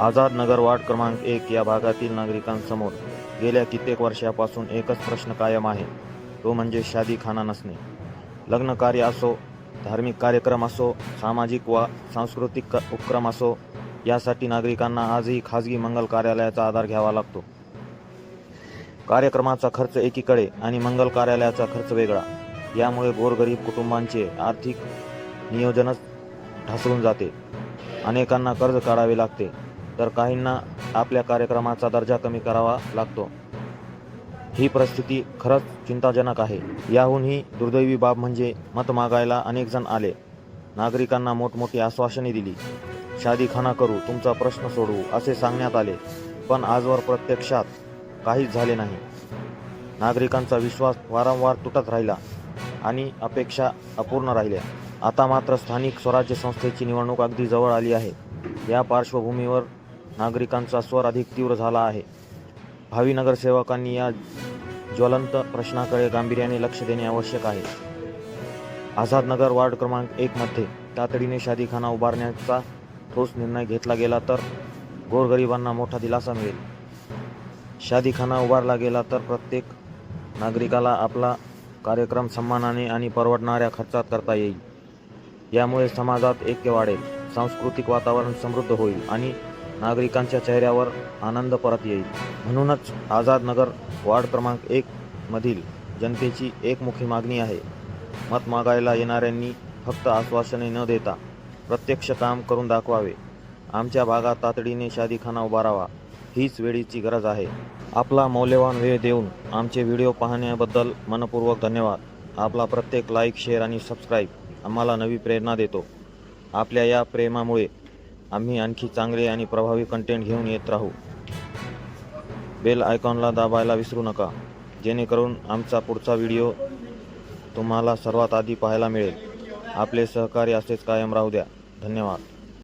आझाद नगर ward क्रमांक एक या भागातील नागरिकांसमोर गेल्या कित्येक वर्षापासून एकच प्रश्न कायम आहे. तो म्हणजे शादीखाना नसणे. लग्न कार्य असो धार्मिक कार्यक्रम असो सामाजिक वा सांस्कृतिक उपक्रम असो यासाठी नागरिकांना आजही खाजगी मंगल कार्यालयाचा आधार घ्यावा लागतो. कार्यक्रमाचा खर्च एकीकडे आणि मंगल कार्यालयाचा खर्च वेगळा. यामुळे गोरगरीब कुटुंबांचे आर्थिक नियोजनच ढासळून जाते. अनेकांना कर्ज काढावे लागते. तर काहींना आपल्या कार्यक्रमाचा दर्जा कमी करावा लागतो. ही परिस्थिती खरंच चिंताजनक आहे. याहूनही दुर्दैवी बाब म्हणजे मत मागायला अनेक जण आले. नागरिकांना मोठमोठी आश्वासने दिली. शादीखाना करू तुमचा प्रश्न सोडवू असे सांगण्यात आले. पण आजवर प्रत्यक्षात काहीच झाले नाही. नागरिकांचा विश्वास वारंवार तुटत राहिला आणि अपेक्षा अपूर्ण राहिल्या. आता मात्र स्थानिक स्वराज्य संस्थेची निवडणूक अगदी जवळ आली आहे. या पार्श्वभूमीवर नागरिकांचा स्वर अधिक तीव्र झाला आहे. भावी नगरसेवकांनी या ज्वलंत प्रश्नाकडे गांभीर्याने लक्ष देणे आवश्यक आहे. आझादनगर वार्ड क्रमांक एकमध्ये तातडीने शादीखाना उभारण्याचा ठोस निर्णय घेतला गेला तर गोरगरिबांना मोठा दिलासा मिळेल. शादीखाना उभारला गेला तर प्रत्येक नागरिकाला आपला कार्यक्रम सन्मानाने आणि परवडणाऱ्या खर्चात करता येईल. यामुळे समाजात ऐक्य वाढेल सांस्कृतिक वातावरण समृद्ध होईल आणि नागरिकांच्या चेहऱ्यावर आनंद परत येईल. म्हणूनच आझाद नगर वार्ड क्रमांक एक मधील जनतेची एकमुखी मागणी आहे. मत मागायला येणाऱ्यांनी फक्त आश्वासने न देता प्रत्यक्ष काम करून दाखवावे. आमच्या भागात तातडीने शादीखाना उभारावा हीच वेळीची गरज आहे. आपला मौल्यवान वेळ देऊन आमचे व्हिडिओ पाहण्याबद्दल मनपूर्वक धन्यवाद. आपला प्रत्येक लाईक शेअर आणि सबस्क्राईब आम्हाला नवी प्रेरणा देतो. आपल्या या प्रेमामुळे आम्ही आणखी चांगले आणि प्रभावी कंटेंट घेऊन येत राहू. बेल आयकॉनला दाबायला विसरू नका. जेणेकरून आमचा पुढचा व्हिडिओ तुम्हाला सर्वात आधी पाहायला मिळेल. आपले सहकार्य असेच कायम राहू द्या. धन्यवाद.